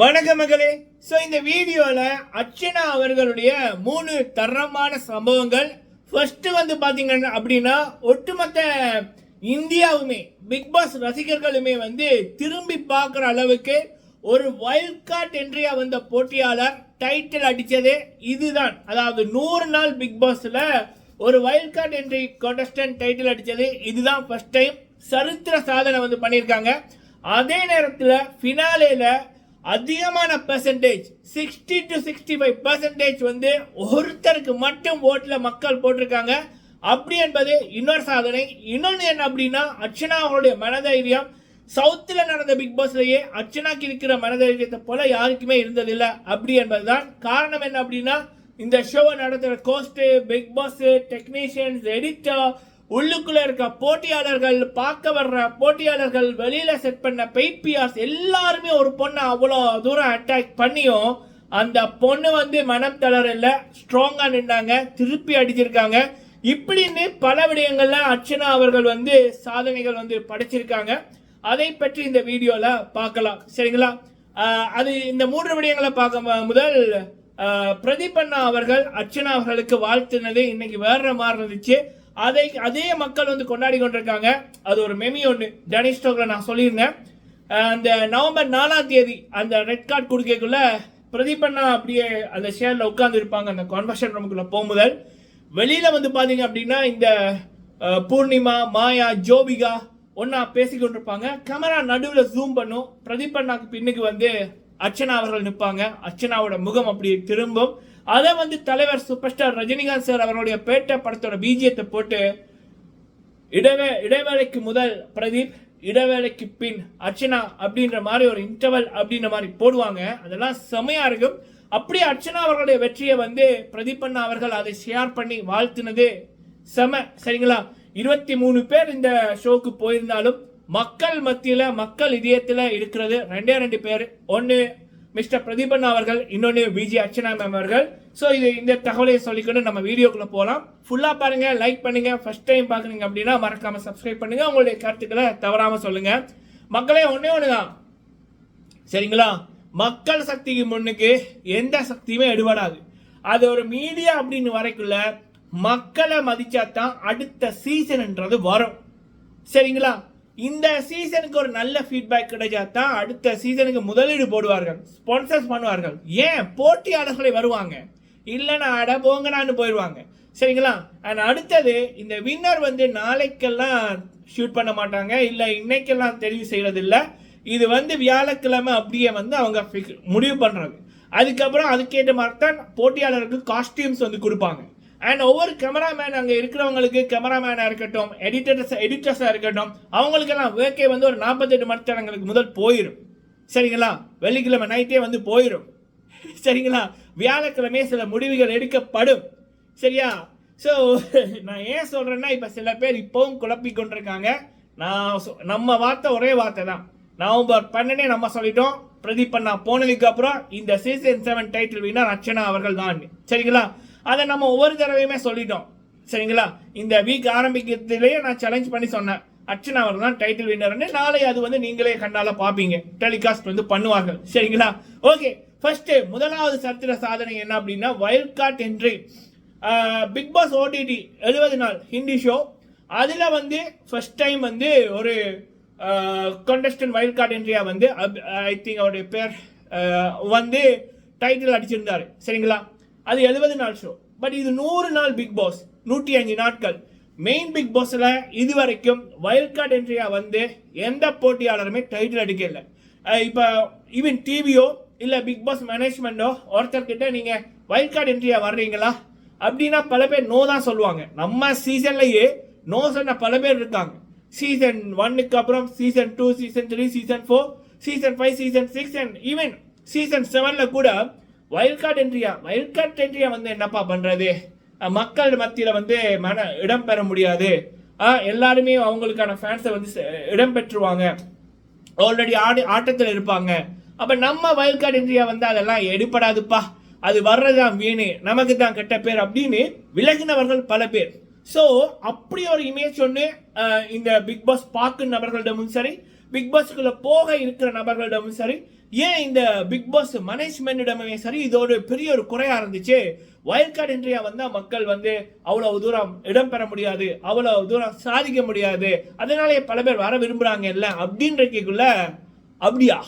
வணக்க மகளே. ஸோ இந்த வீடியோவில் அர்ச்சனா அவர்களுடைய மூணு தரமான சம்பவங்கள். ஃபர்ஸ்ட் வந்து பார்த்தீங்கன்னா அப்படின்னா ஒட்டுமொத்த இந்தியாவுமே பிக் பாஸ் ரசிகர்களுமே வந்து திரும்பி பார்க்குற அளவுக்கு ஒரு வைல்ட் கார்ட் என்ட்ரியா வந்த போட்டியாளர் டைட்டில் அடித்ததே இதுதான். அதாவது நூறு நாள் பிக் பாஸில் ஒரு wild card entry contestant title அடித்தது இதுதான் ஃபர்ஸ்ட் டைம் சரித்திர சாதனை வந்து பண்ணியிருக்காங்க. அதே நேரத்தில் ஃபினாலேல அதிகமான percentage sixty to sixty five percentage வந்து ஒருத்தருக்கு மட்டும் ஓட்டில் மக்கள் போட்டிருக்காங்க. அப்படி என்பது இன்னொரு சாதனை. இன்னொன்று என்ன அப்படின்னா அர்ச்சனா அவருடைய மனதைரியம். சவுத்தில் நடந்த பிக் பாஸ்லேயே அர்ச்சனாக்கு இருக்கிற மனதைரியத்தை போல யாருக்குமே இருந்ததில்லை. அப்படி என்பதுதான் காரணம் என்ன அப்படின்னா இந்த ஷோவை நடத்துகிற host Bigg Boss technicians editor உள்ளுக்குள்ள இருக்க போட்டியாளர்கள் பார்க்க வர்ற போட்டியாளர்கள் வெளியில செட் பண்ண பெய்பியார்ஸ் எல்லாருமே ஒரு பொண்ணை அவ்வளோ தூரம் அட்டாக் பண்ணியும் அந்த பொண்ணு வந்து மனம் தளரல ஸ்ட்ராங்கா நின்றாங்க திருப்பி அடிச்சிருக்காங்க. இப்படின்னு பல விடயங்கள்ல அர்ச்சனா அவர்கள் வந்து சாதனைகள் வந்து படைச்சிருக்காங்க. அதை பற்றி இந்த வீடியோல பார்க்கலாம். சரிங்களா? அது இந்த மூன்று விடயங்களை பார்க்க முதல் ஆஹ் பிரதீப் அண்ணா அவர்கள் அர்ச்சனா அவர்களுக்கு வாழ்த்துனது. இன்னைக்கு வேற மாதிரி இருந்துச்சு. அதை அதே மக்கள் வந்து கொண்டாடி கொண்டிருக்காங்க. அது ஒரு மெமி ஒன்று டனிஷ் ஸ்டோக்ல நான் சொல்லியிருந்தேன். அந்த நவம்பர் நாலாம் தேதி அந்த ரெட் கார்டு கொடுக்கக்குள்ள பிரதீபண்ணா அப்படியே அந்த ஷேரில் உட்கார்ந்து இருப்பாங்க. அந்த கான்வர்ஷன் ரூமுக்குள்ள போகும்போது வெளியில் வந்து பார்த்தீங்க அப்படின்னா இந்த பூர்ணிமா மாயா ஜோபிகா ஒன்னா பேசிக்கொண்டிருப்பாங்க கேமரா நடுவில் ஜூம் பண்ணும். பிரதீப் அண்ணாக்கு பின்னுக்கு வந்து அர்ச்சனா அவர்கள் நிற்பாங்க. அர்ச்சனாவோட முகம் அப்படி திரும்பும். அதை வந்து தலைவர் சூப்பர் ஸ்டார் ரஜினிகாந்த் சார் அவருடைய பேட்டை படத்தோட பீஜியத்தை போட்டு இடைவே இடைவேளைக்கு முதல் பிரதீப் இடைவேளைக்கு பின் அர்ச்சனா அப்படின்ற மாதிரி ஒரு இன்டர்வல் அப்படின்ற மாதிரி போடுவாங்க. அதெல்லாம் செமையா இருக்கும். அப்படியே அர்ச்சனா அவர்களுடைய வெற்றியை வந்து பிரதீப் அண்ணா அவர்கள் அதை ஷேர் பண்ணி வாழ்த்துனது செம. சரிங்களா? இருபத்தி மூணு பேர் இந்த ஷோக்கு போயிருந்தாலும் மக்கள் மத்தியில் மக்கள் இதயத்தில் இருக்கிறது ரெண்டே ரெண்டு பேர். ஒன்று மிஸ்டர் பிரதீபன் அவர்கள் இன்னொன்று விஜி அர்ச்சனா மேம் அவர்கள். ஸோ இது இந்த தகவலை சொல்லிக்கொண்டு நம்ம வீடியோக்குள்ளே போகலாம் ஃபுல்லாக பாருங்கள் லைக் பண்ணுங்கள் ஃபஸ்ட் டைம் பார்க்குறீங்க அப்படின்னா மறக்காமல் சப்ஸ்கிரைப் பண்ணுங்கள் உங்களுடைய கருத்துக்களை தவறாமல் சொல்லுங்கள் மக்களே ஒன்றே ஒன்று தான் சரிங்களா? மக்கள் சக்திக்கு முன்னுக்கு எந்த சக்தியுமே எடுபடாது. அது ஒரு மீடியா அப்படின்னு வரைக்குள்ள மக்களை மதிச்சா தான் அடுத்த சீசன்ன்றது வரும். சரிங்களா? இந்த சீசனுக்கு ஒரு நல்ல ஃபீட்பேக் கிடைச்சா தான் அடுத்த சீசனுக்கு முதலீடு போடுவார்கள் ஸ்பான்சர்ஸ் பண்ணுவார்கள். ஏன்? போட்டியாளர்களை வருவாங்க. இல்லைன்னா அட போங்கடான்னு போயிடுவாங்க சரிங்களா? அண்ட் அடுத்தது இந்த வின்னர் வந்து நாளைக்கெல்லாம் ஷூட் பண்ண மாட்டாங்க. இல்லை இன்னைக்கெல்லாம் தெரிவு செய்கிறதில்ல இது வந்து வியாழக்கிழமை அப்படியே வந்து அவங்க முடிவு பண்ணுறது அதுக்கப்புறம் அதுக்கேற்ற மாதிரி தான் போட்டியாளருக்கு காஸ்டியூம்ஸ் வந்து கொடுப்பாங்க. அண்ட் ஒவ்வொரு கேமராமேன் அங்கே இருக்கிறவங்களுக்கு கேமராமேனாக இருக்கட்டும் எடிட்டர்ஸ் எடிட்டர்ஸாக இருக்கட்டும் அவங்களுக்கெல்லாம் வேக்கே வந்து ஒரு நாற்பத்தெட்டு மணித்தரங்களுக்கு முதல் போயிடும் சரிங்களா? வெள்ளிக்கிழமை நைட்டே வந்து போயிடும் சரிங்களா? வியாழக்கிழமையே சில முடிவுகள் எடுக்கப்படும். சரியா? ஸோ நான் ஏன் சொல்கிறேன்னா இப்போ சில பேர் இப்போவும் குழப்பி கொண்டிருக்காங்க. நான் சொ- நம்ம வார்த்தை ஒரே வார்த்தை தான். நவம்பர் பன்னெண்டே நம்ம சொல்லிட்டோம். பிரதீப் அண்ணா போனதுக்கு அப்புறம் இந்த season seven title winner Archana அவர்கள் தான். சரிங்களா? அதை நம்ம ஒவ்வொரு தடவையுமே சொல்லிட்டோம். சரிங்களா? இந்த வீக் ஆரம்பிக்கிறதுலேயே நான் சேலஞ்ச் பண்ணி சொன்னேன். அர்ச்சனா அவர் தான் டைட்டில் வின்னர்னு நாளை அது வந்து நீங்களே கண்ணால பார்ப்பீங்க. டெலிகாஸ்ட் வந்து பண்ணுவார்கள். சரிங்களா? ஓகே ஃபர்ஸ்ட் முதலாவது சரித்திர சாதனை என்ன அப்படின்னா wild card entry Bigg Boss OTT எழுபது நாள் ஹிந்தி ஷோ அதில் வந்து ஃபர்ஸ்ட் டைம் வந்து ஒரு கண்டஸ்டன்ட் வைல்ட் கார்டு என்ட்ரியாக வந்து ஐ திங்க் அவருடைய பேர் வந்து டைட்டில் அடிச்சிருந்தாரு. சரிங்களா? அது எழுபது நாள் ஷோ பட் இது நூறு நாள் பிக் பாஸ் நூற்றி அஞ்சு நாட்கள். மெயின் பிக் பாஸில் இது வரைக்கும் வைல்ட் கார்டு என்ட்ரியாக வந்து எந்த போட்டியாளருமே டைட்டில் அடிக்கல இப்போ ஈவன் டிவியோ இல்லை பிக் பாஸ் மேனேஜ்மெண்ட்டோ ஒருத்தர்கிட்ட நீங்கள் வைல்ட் கார்டு என்ட்ரியாக வர்றீங்களா? அப்படின்னா பல பேர் நோ தான் சொல்லுவாங்க. நம்ம சீசன்லேயே நோ சொன்ன பல பேர் இருக்காங்க. சீசன் ஒன்னுக்கு அப்புறம் season two season three season four season five season six and even season செவனில் கூட வைல்ட் கார்டு என்ட்ரியா வைல்ட் கார்டு என்ட்ரியா வந்து என்னப்பா பண்ணுறது மக்கள் மத்தியில் வந்து மன இடம் பெற முடியாது. எல்லாருமே அவங்களுக்கான ஃபேன்ஸை வந்து இடம் பெற்றுவாங்க ஆல்ரெடி ஆடி ஆட்டத்தில் இருப்பாங்க. அப்போ நம்ம வைல்ட் கார்டு இந்தியா வந்து அதெல்லாம் எடுபடாதுப்பா. அது வர்றதுதான் வீணு. நமக்கு தான் கெட்ட பேர் அப்படின்னு விலகினவர்கள் பல பேர். ஸோ அப்படி ஒரு இமேஜ் ஒன்று இந்த பிக் பாஸ் பார்க்கும் நபர்களிடமும் சரி பிக் பாஸ்க்குள்ள போக இருக்கிற நபர்களிடமும் சரி ஏன் இந்த பிக் பாஸ் மேனேஜ்மெண்ட்டிடமே சரி இதோட பெரிய ஒரு குறையா இருந்துச்சு வயல் கார்டு இன்றியா வந்தா மக்கள் வந்து அவ்வளவு தூரம் இடம் பெற முடியாது அவ்வளவு தூரம் சாதிக்க முடியாது அதனாலேயே பல பேர் வர விரும்புறாங்க இல்ல அப்படின்றக்குள்ள அப்படியா?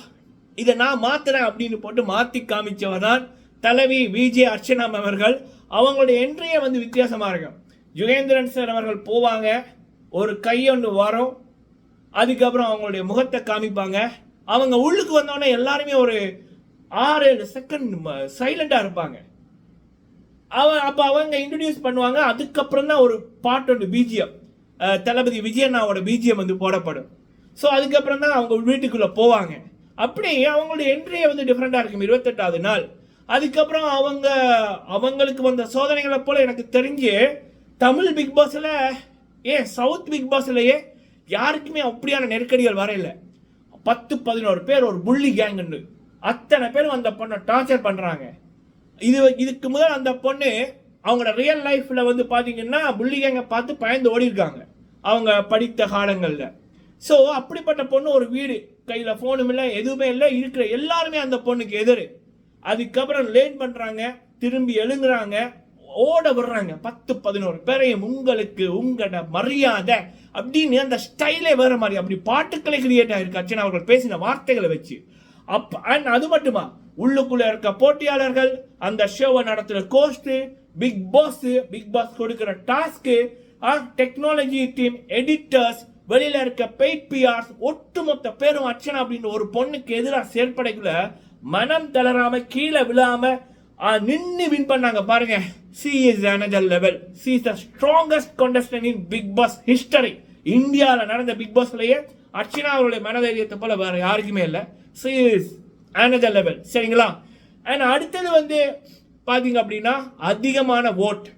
இதை நான் மாத்துறேன் அப்படின்னு போட்டு மாத்தி காமிச்சவர் தான் தலைவி விஜே அர்ச்சனா அவர்கள். அவங்களுடைய என்ட்ரியே வந்து வித்தியாசமா இருக்கும். ஜுகேந்திரன் சார் அவர்கள் போவாங்க ஒரு கையொன்று வரும் அதுக்கப்புறம் அவங்களுடைய முகத்தை காமிப்பாங்க. அவங்க உள்ளுக்கு வந்தோடனே எல்லாருமே ஒரு ஆறு ஏழு செகண்ட் சைலண்டாக இருப்பாங்க. அவன் அப்போ அவங்க இன்ட்ரடியூஸ் பண்ணுவாங்க. அதுக்கப்புறம் தான் ஒரு பாட்டோட பிஜிஎம் தளபதி விஜயண்ணாவோட பிஜிஎம் வந்து போடப்படும். ஸோ அதுக்கப்புறம் தான் அவங்க வீட்டுக்குள்ளே போவாங்க. அப்படி அவங்களுடைய என்ட்ரியே வந்து டிஃப்ரெண்ட்டாக இருக்கும். இருபத்தெட்டாவது நாள். அதுக்கப்புறம் அவங்க அவங்களுக்கு வந்த சோதனைகளை போல் எனக்கு தெரிஞ்சு தமிழ் பிக் பாஸில் ஏன் சவுத் பிக் பாஸ்லயே யாருக்குமே அப்படியான நெருக்கடிகள் வரையில பத்து பதினோரு பேர் ஒரு புள்ளி கேங்குன்னு அத்தனை பேரும் அந்த பொண்ணை டார்ச்சர் பண்ணுறாங்க இது இதுக்கு முதல் அந்த பொண்ணு அவங்களோட ரியல் லைஃப்பில் வந்து பார்த்தீங்கன்னா புள்ளி கேங்கை பார்த்து பயந்து ஓடிருக்காங்க அவங்க படித்த காலங்களில். ஸோ அப்படிப்பட்ட பொண்ணு ஒரு வீடு. கையில் ஃபோனும் இல்லை எதுவுமே இல்லை. இருக்கிற எல்லாருமே அந்த பொண்ணுக்கு எதிர். அதுக்கப்புறம் லேன் பண்ணுறாங்க திரும்பி எழுங்குறாங்க ஓட விடுறாங்க பத்து பதினோரு பேரையும் உங்களுக்கு உங்களோட மரியாதை அப்படின்னு அந்த ஸ்டைலே வேற மாதிரி அப்படி பாட்டுக்களை கிரியேட் ஆகிருக்கு அர்ச்சனா அவர்கள் பேசின வார்த்தைகளை வச்சு. அப் அண்ட் அது மட்டுமா? உள்ளுக்குள்ள இருக்க போட்டியாளர்கள் அந்த ஷோவை நடத்துகிற host Bigg Boss Bigg Boss கொடுக்கிற டாஸ்க்கு டெக்னாலஜி டீம் எடிட்டர்ஸ் வெளியில இருக்க பெய்ட் பிஆர்ஸ் ஒட்டுமொத்த பேரும் அர்ச்சனா அப்படின்னு ஒரு பொண்ணுக்கு எதிராக செயற்படைக்குள்ள மனம் தளராம கீழே விழாம நின்று வின் பண்ணாங்க. பாருங்க. She is another level she is the strongest contestant in Bigg Boss history இந்தியாவில் நடந்த பிக் பாஸ்லயே அர்ச்சனா அவருடைய மனதைரியத்தை போல வேற யாருக்குமே இல்லை. சி இஸ் அனதர் லெவல் சரிங்களா? அண்ட் அடுத்தது வந்து பாத்தீங்க அப்படின்னா அதிகமான ஓட்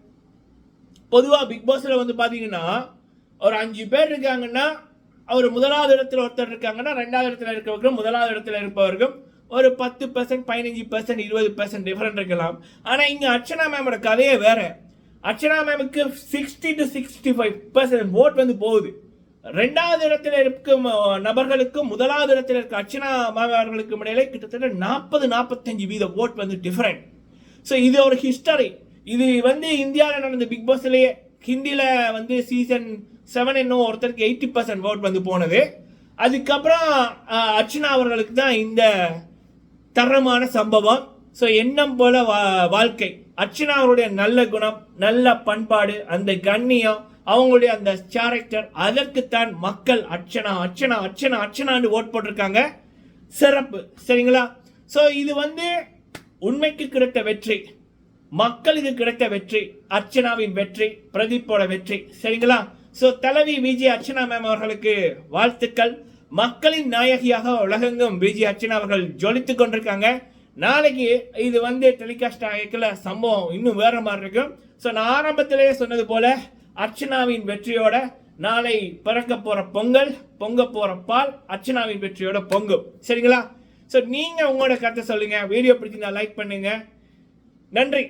பொதுவா பிக் பாஸ்ல வந்து பாத்தீங்கன்னா ஒரு அஞ்சு பேர் இருக்காங்கன்னா அவர் முதலாவது இடத்துல ஒருத்தர் இருக்காங்கன்னா ரெண்டாவது இடத்துல இருக்கவர்களும் முதலாவது இடத்துல இருப்பவர்களும் ஒரு பத்து பர்சன்ட் பதினஞ்சு பர்சன்ட் இருபது பர்சன்ட் டிஃபரெண்ட் இருக்கலாம். ஆனால் இங்கே அர்ச்சனா மேமோட கதையே வேறு. Archana மேமுக்கு sixty to sixty five percent vote வந்து போகுது. ரெண்டாவது இடத்துல இருக்கும் நபர்களுக்கும் முதலாவது இடத்துல இருக்க அர்ச்சனா மேம் அவர்களுக்கும் இடையில கிட்டத்தட்ட நாற்பது நாற்பத்தஞ்சு வீத ஓட் வந்து டிஃப்ரெண்ட் ஸோ இது ஒரு ஹிஸ்டரி இது வந்து இந்தியாவில் நடந்த பிக் பாஸ்லேயே ஹிந்தியில் வந்து சீசன் செவன் என்னோ ஒருத்தருக்கு எயிட்டி பர்சன்ட் ஓட் வந்து போனது. அதுக்கப்புறம் அர்ச்சனா அவர்களுக்கு தான் இந்த தரமான சம்பவம். ஸோ எண்ணம் போல வா- வாழ்க்கை. அர்ச்சனா அவருடைய நல்ல குணம் நல்ல பண்பாடு அந்த கண்ணியம் அவங்களுடைய அந்த கேரக்டர் அதற்குத்தான் மக்கள் அர்ச்சனா அர்ச்சனா அர்ச்சனா அர்ச்சனான்னு ஓட் போட்டிருக்காங்க. சிறப்பு. சரிங்களா? ஸோ இது வந்து உண்மைக்கு கிடைத்த வெற்றி. மக்களுக்கு கிடைத்த வெற்றி. அர்ச்சனாவின் வெற்றி பிரதீப்போட வெற்றி. சரிங்களா? ஸோ தலைவி விஜய் அர்ச்சனா மேம் அவர்களுக்கு வாழ்த்துக்கள். மக்களின் நாயகியாக உலகெங்கும் விஜய் அர்ச்சனா அவர்கள் ஜொலித்துக் கொண்டிருக்காங்க. நாளைக்கு இது வந்து டெலிகாஸ்ட் ஆகிக்கல சம்பவம் இன்னும் வேற மாதிரி இருக்கும் ஸோ நான் ஆரம்பத்திலேயே சொன்னது போல அர்ச்சனாவின் வெற்றியோட நாளை பிறக்க போற பொங்கல் பொங்க போற பால் அர்ச்சனாவின் வெற்றியோட பொங்கும் சரிங்களா? ஸோ நீங்க உங்களோட கருத்தை சொல்லுங்க. வீடியோ பிடிச்சிருந்தா லைக் பண்ணுங்க. நன்றி.